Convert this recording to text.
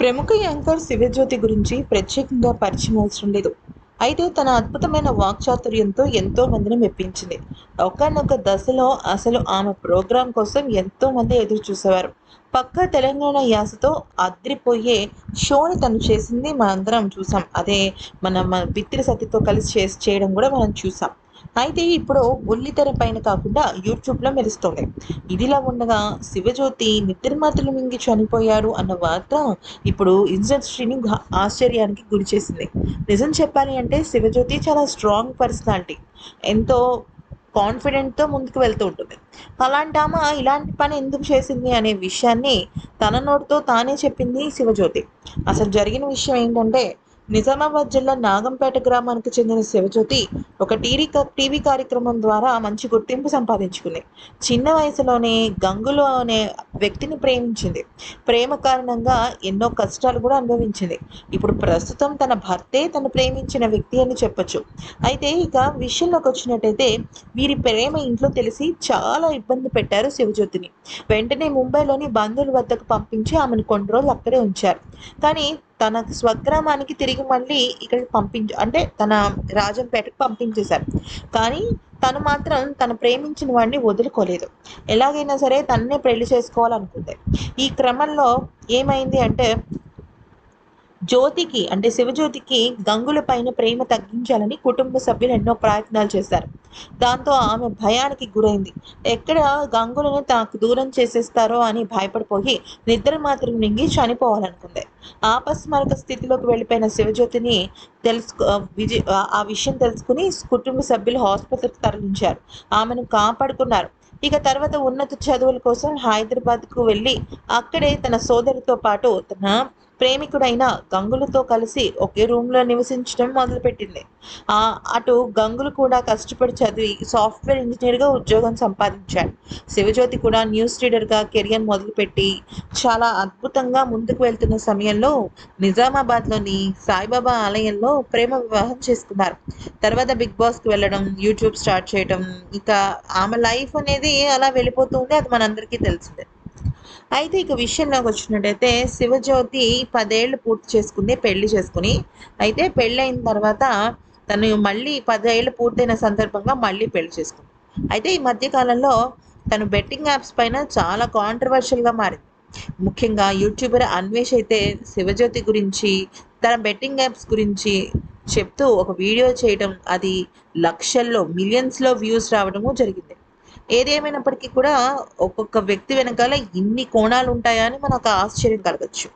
ప్రముఖ యాంకర్ శివజ్యోతి గురించి ప్రత్యేకంగా పరిచయం అవసరం లేదు. అయితే తన అద్భుతమైన వాక్చాతుర్యంతో ఎంతో మందిని మెప్పించింది. ఒకనొక దశలో అసలు ఆమె ప్రోగ్రాం కోసం ఎంతో మంది ఎదురు చూసేవారు. పక్క తెలంగాణ యాసతో అద్రిపోయే షోని తను చేసింది మనందరం చూసాం. అదే మన మన బిత్తిరి సతితో కలిసి చేసి చేయడం కూడా మనం చూసాం. అయితే ఇప్పుడు బుల్లితెర పైన కాకుండా యూట్యూబ్లో మెరుస్తోంది. ఇదిలా ఉండగా శివజ్యోతి నిద్రమాతలు మింగి చనిపోయారు అన్న వార్త ఇప్పుడు ఇండస్ట్రీని ఆశ్చర్యానికి గురి చేసింది. నిజం చెప్పాలి అంటే శివజ్యోతి చాలా స్ట్రాంగ్ పర్సనాలిటీ ఎంతో కాన్ఫిడెంట్తో ముందుకు వెళ్తూ ఉంటుంది. అలాంటి ఆమె ఇలాంటి పని ఎందుకు చేసింది అనే విషయాన్ని తన నోటితో తానే చెప్పింది శివజ్యోతి. అసలు జరిగిన విషయం ఏంటంటే నిజామాబాద్ జిల్లా నాగంపేట గ్రామానికి చెందిన శివజ్యోతి ఒక టీవీ టీవీ కార్యక్రమం ద్వారా మంచి గుర్తింపు సంపాదించుకుంది. చిన్న వయసులోనే గంగులో అనే వ్యక్తిని ప్రేమించింది. ప్రేమ కారణంగా ఎన్నో కష్టాలు కూడా అనుభవించింది. ఇప్పుడు ప్రస్తుతం తన భర్తే తను ప్రేమించిన వ్యక్తి అని చెప్పొచ్చు. అయితే ఇక విషయంలోకి వచ్చినట్టయితే వీరి ప్రేమ ఇంట్లో తెలిసి చాలా ఇబ్బంది పెట్టారు శివజ్యోతిని. వెంటనే ముంబైలోని బంధువుల వద్దకు పంపించి ఆమెను కొన్ని రోజులు అక్కడే ఉంచారు. కానీ తన స్వగ్రామానికి తిరిగి మళ్ళీ ఇక్కడ పంపించు అంటే తన రాజంపేటకు పంపించేశారు. కానీ తను మాత్రం తను ప్రేమించిన వాడిని వదులుకోలేదు. ఎలాగైనా సరే తన్నే పెళ్ళి చేసుకోవాలనుకుంది. ఈ క్రమంలో ఏమైంది అంటే జ్యోతికి అంటే శివజ్యోతికి గంగుల పైన ప్రేమ తగ్గించాలని కుటుంబ సభ్యులు ఎన్నో ప్రయత్నాలు చేశారు. దాంతో ఆమె భయానికి గురైంది. ఎక్కడ గంగులను తనకు దూరం చేసేస్తారో అని భయపడిపోయి నిద్ర మాత్రం నింగి చనిపోవాలనుకుంది. ఆపస్మారక స్థితిలోకి వెళ్ళిపోయిన శివజ్యోతిని తెలుసుకు విజయ్ ఆ విషయం తెలుసుకుని కుటుంబ సభ్యులు హాస్పిటల్కి తరలించారు. ఆమెను కాపాడుకున్నారు. ఇక తర్వాత ఉన్నత చదువుల కోసం హైదరాబాద్కు వెళ్ళి అక్కడే తన సోదరితో పాటు తన ప్రేమికుడైన గంగులతో కలిసి ఒకే రూమ్లో నివసించడం మొదలుపెట్టింది. ఆ అటు గంగులు కూడా కష్టపడి చదివి సాఫ్ట్వేర్ ఇంజనీర్గా ఉద్యోగం సంపాదించాడు. శివజ్యోతి కూడా న్యూస్ రీడర్గా కెరియర్ మొదలుపెట్టి చాలా అద్భుతంగా ముందుకు వెళ్తున్న సమయంలో నిజామాబాద్లోని సాయిబాబా ఆలయంలో ప్రేమ వివాహం చేసుకున్నారు. తర్వాత బిగ్ బాస్కి వెళ్ళడం యూట్యూబ్ స్టార్ట్ చేయడం ఇక ఆమె లైఫ్ అనేది అలా వెళ్ళిపోతుంది అది మనందరికీ తెలిసిందే. అయితే ఇక విషయంలోకి వచ్చినట్టయితే శివజ్యోతి పదేళ్ళు పూర్తి చేసుకుంది పెళ్ళి చేసుకుని. అయితే పెళ్ళి అయిన తర్వాత తను మళ్ళీ పదేళ్ళు పూర్తయిన సందర్భంగా మళ్ళీ పెళ్ళి చేసుకుంది. అయితే ఈ మధ్యకాలంలో తను బెట్టింగ్ యాప్స్ పైన చాలా కాంట్రవర్షియల్గా మారింది. ముఖ్యంగా యూట్యూబర్ అన్వేష్ అయితే శివజ్యోతి గురించి తన బెట్టింగ్ యాప్స్ గురించి చెప్తూ ఒక వీడియో చేయడం అది లక్షల్లో మిలియన్స్లో వ్యూస్ రావడము జరిగింది. ఏదేమైనప్పటికీ కూడా ఒక్కొక్క వ్యక్తి వెనకాల ఇన్ని కోణాలు ఉంటాయా అని మనకు ఆశ్చర్యం కలగచ్చు.